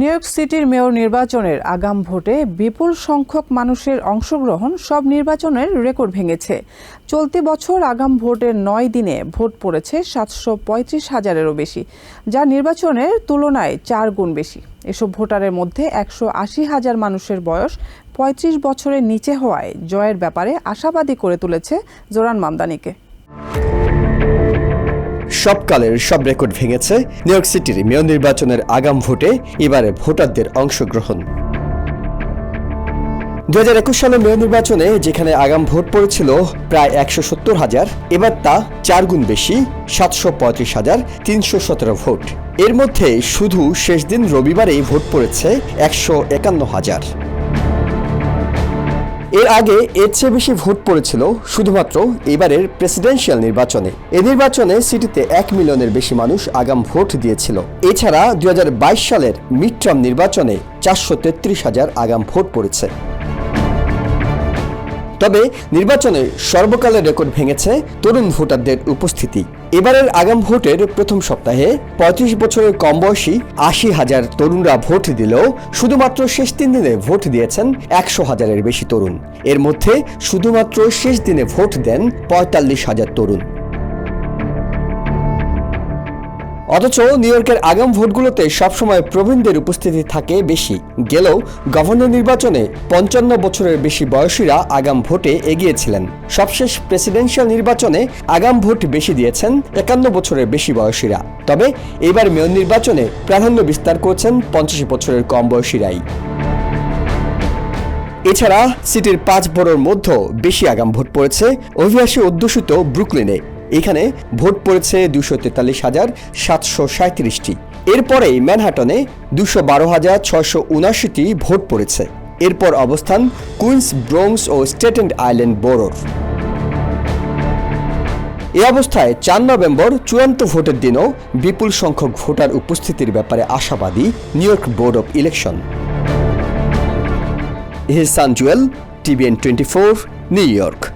New York সিটির mayor নির্বাচনের আগাম ভোটে বিপুল সংখ্যক মানুষের অংশগ্রহণ সব নির্বাচনের রেকর্ড ভেঙেছে। চলতি বছর আগাম ভোটের নয় দিনে ভোট পড়েছে সাতশো পঁয়ত্রিশ হাজারেরও বেশি, যা নির্বাচনের তুলনায় চার গুণ বেশি। এসব ভোটারের মধ্যে একশো আশি হাজার মানুষের বয়স পঁয়ত্রিশ বছরের নিচে হওয়ায় জয়ের ব্যাপারে আশাবাদী করে তুলেছে জোরান মামদানিকে। সবকালের সব রেকর্ড ভেঙেছে নিউ ইয়র্ক সিটির মেয়র নির্বাচনের আগাম ভোটে এবারে ভোটারদের অংশগ্রহণ। দু হাজার একুশ সালের মেয়র নির্বাচনে যেখানে আগাম ভোট পড়েছিল প্রায় একশো সত্তর হাজার, এবার তা চার গুণ বেশি, সাতশো পঁয়ত্রিশ হাজার, তিনশো সতেরো ভোট। এর মধ্যে শুধু শেষ দিন রবিবারেই ভোট পড়েছে একশো একান্ন হাজার। এর আগে এর চেয়ে বেশি ভোট পড়েছিল শুধুমাত্র এবারের প্রেসিডেন্সিয়াল নির্বাচনে। এ নির্বাচনে সিটিতে এক মিলিয়নের বেশি মানুষ আগাম ভোট দিয়েছিল। এছাড়া দু হাজার বাইশ সালের মিড টার্ম নির্বাচনে চারশো হাজার আগাম ভোট পড়েছে। তবে নির্বাচনে সর্বকালের রেকর্ড ভেঙেছে তরুণ ভোটারদের উপস্থিতি। এবারের আগাম ভোটের প্রথম সপ্তাহে পঁয়ত্রিশ বছরের কম বয়সী আশি হাজার তরুণরা ভোট দিলেও শুধুমাত্র শেষ তিন দিনে ভোট দিয়েছেন একশো হাজারের বেশি তরুণ। এর মধ্যে শুধুমাত্র শেষ দিনে ভোট দেন পঁয়তাল্লিশ হাজার তরুণ। অথচ নিউ ইয়র্কের আগাম ভোটগুলোতে সবসময় প্রবীণদের উপস্থিতি থাকে বেশি। গেলেও গভর্নর নির্বাচনে পঞ্চান্ন বছরের বেশি বয়সীরা আগাম ভোটে এগিয়েছিলেন। সবশেষ প্রেসিডেন্সিয়াল নির্বাচনে আগাম ভোট বেশি দিয়েছেন একান্ন বছরের বেশি বয়সীরা। তবে এবার মেয়র নির্বাচনে প্রাধান্য বিস্তার করছেন পঞ্চাশ বছরের কম বয়সীরাই। এছাড়া সিটির পাঁচ বড়োর মধ্যে বেশি আগাম ভোট পড়েছে। অভিবাসী অধ্যুষিত ব্রুকলিনে। এখানে ভোট পড়েছে দুশো তেতাল্লিশ হাজার সাতশো সাঁত্রিশটি এরপরেই ম্যানহাটনে দুশো বারো হাজার ছয়শো উনাশিটি ভোট পড়েছে। এরপর অবস্থান কুইন্স ব্রোংস ও স্টেটেন্ড আইল্যান্ড বোরোর। এ অবস্থায় চার নভেম্বর চূড়ান্ত ভোটের দিনও বিপুল সংখ্যক ভোটার উপস্থিতির ব্যাপারে আশাবাদী New York board of election. Ehsan Jewel, TVN twenty four, New York.